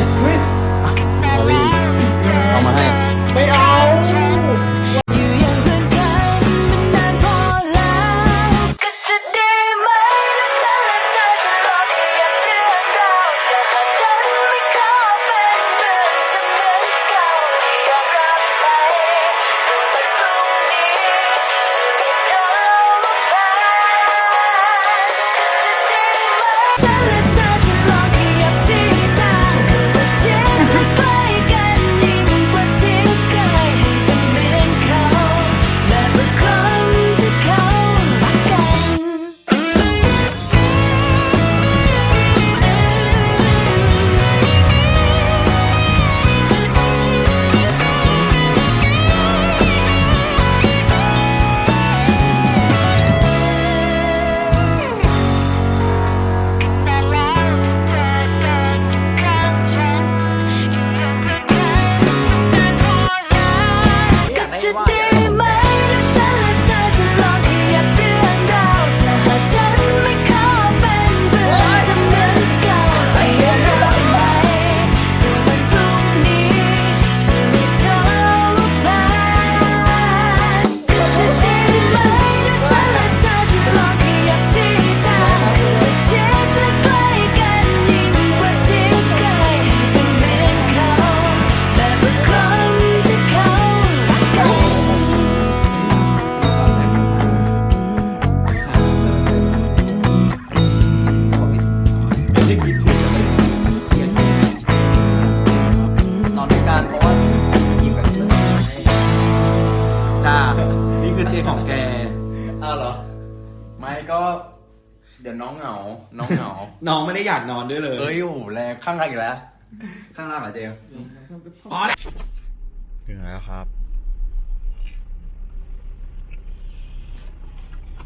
เนี่คือเตียงของแก อ้าวเหรอ ไม่ก็ เดี๋ยวน้องเหงา น้องเหงา น้องไม่ได้อยากนอนด้วยเลยเอ้ยโอ้โหแรงข้างล่างอีกแล้ว ข้างล่างเหรอเจมส์อ๋อถึงแล้วครับ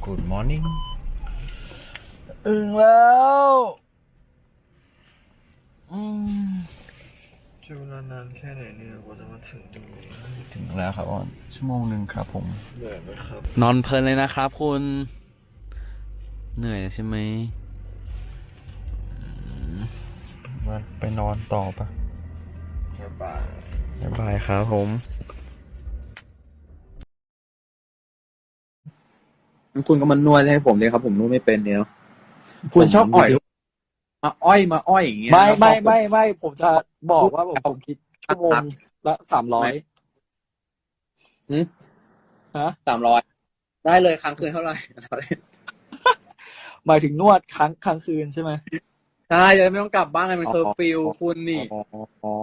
Good morning อึงแล้ว อืม ใช้เวลานานแค่ไหนเนี่ยกว่าจะมาถึงตรงนี้ถึงแล้วครับออนชั่วโมงหนึ่งครับผมเหนื่อยไหมครับ นอนเพลินเลยนะครับคุณ เหนื่อยใช่ไหมอืมมาไปนอนต่อปะบ๊ายบายบ๊ายบายครับผม คุณก็มานวดให้ผมเลยครับ ผมนวดไม่เป็นเนี่ยคุณชอบอ่อย มาอ้อยมาอ้อยอย่างเงี้ยไม่แล้วพอไม่ผไม่ไม่ผมจะบอกว่าผมผมคิดชั่วโมงละสามร้อยสามร้อยได้เลยครั้งคืนเท่าไหร่หมายถึงนวดครั้งครั้งคืนใช่ไหมใช่จะไม่ต้องกลับบ้านไงมันเคอร์ฟิวคุณนี่อ๋ออ๋อ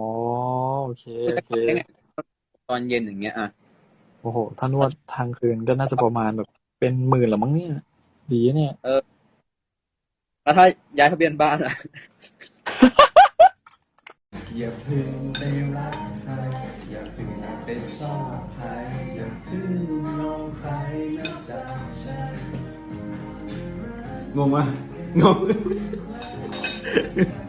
โอเคโอเคตอนเย็นอย่างเงี้ยอะโอ้โหถ้านวดทางคืนก็น่าจะประมาณแบบเป็นหมื่นละมั้งเนี่ย ดีนะเนี่ย แล้วถ้าย้ายทะเบียนบ้านอะอย่าเพึ่งไปรักใครอย่าเพึ่งไปชอบใครอย่าเพึ่งมองใครนะจ๊ะฉันงงปะงงยังไงฮะงงมาก